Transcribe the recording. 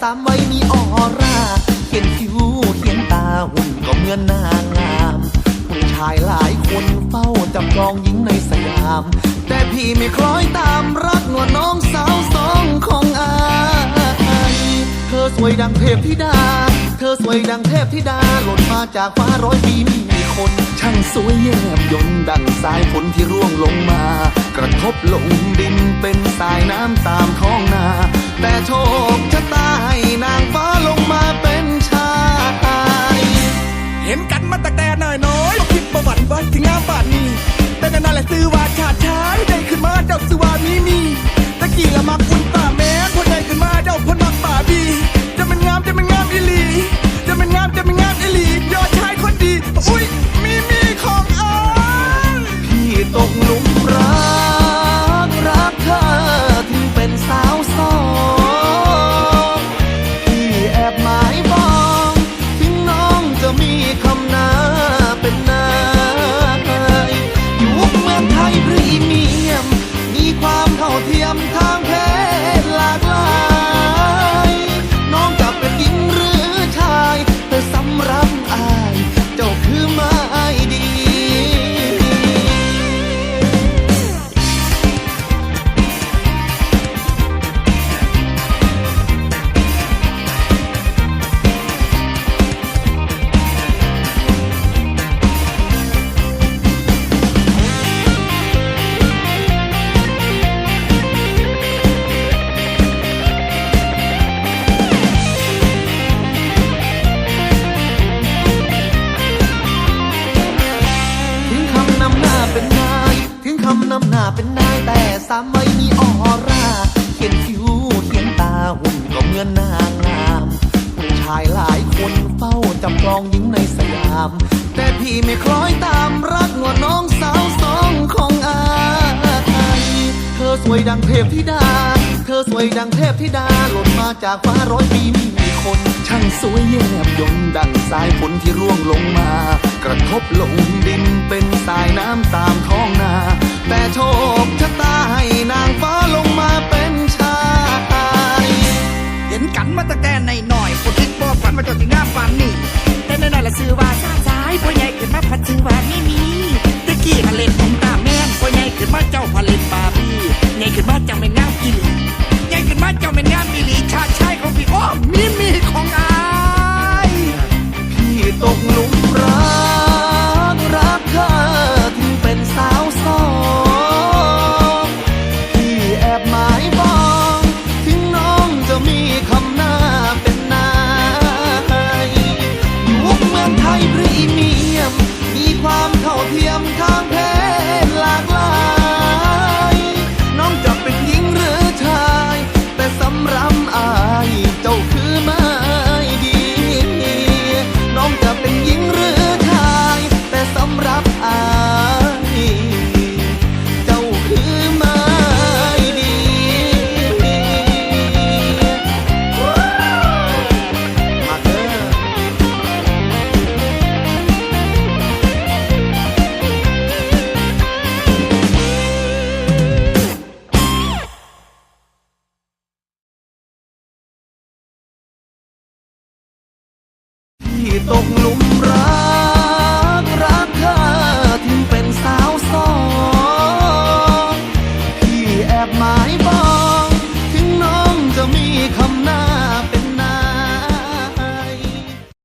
สามไว้มีออร่าเขียนคิ้วเขียนตาหุ่นก็เหมือนนางงามผู้ชายหลายคนเฝ้าจับจองหญิงในสยาม แต่พี่ไม่คล้อยตามรักหนวดน้องสาวสองของอาเธอสวยดังเทพธิดา เธอสวยดังเทพธิดาหล่นมาจากฟ้าร้อยปีมีคนช่างสวยแยบยนดังสายฝนที่ร่วงลงมา กระทบลงดินเป็นสายน้ำตามท้องนา แต่โชคชะตาให้นางฟ้าลงมาเป็นชายเห็นกันมาตั้งแต่น้อยน้อยคิดประวัติว่าถึงงามบาดนี้แต่นั่นแหละซื้อว่าชาติชายได้ขึ้นมาเจ้าซื่อว่ามีมี เป็นนายแต่สามไม่มีออร่าเขียนคิ้วเขียนตาหุ่นก็เหมือนนางงามผู้ชายหลายคนเฝ้าจับจองหญิงในสยาม แต่พี่ไม่คล้อยตามรักนวน้องสาวสองของอายเธอสวยดังเทพธิดา เธอสวยดังเทพธิดาหล่นมาจากฟ้าร้อยปีมีคนช่างสวยแยบยนต์ดังสายฝนที่ร่วงลงมา กระทบลงดินเป็นสายน้ำตาม แต่ อายเจ้าคือไม้ดี มาเด้อที่ตกหลุมรัก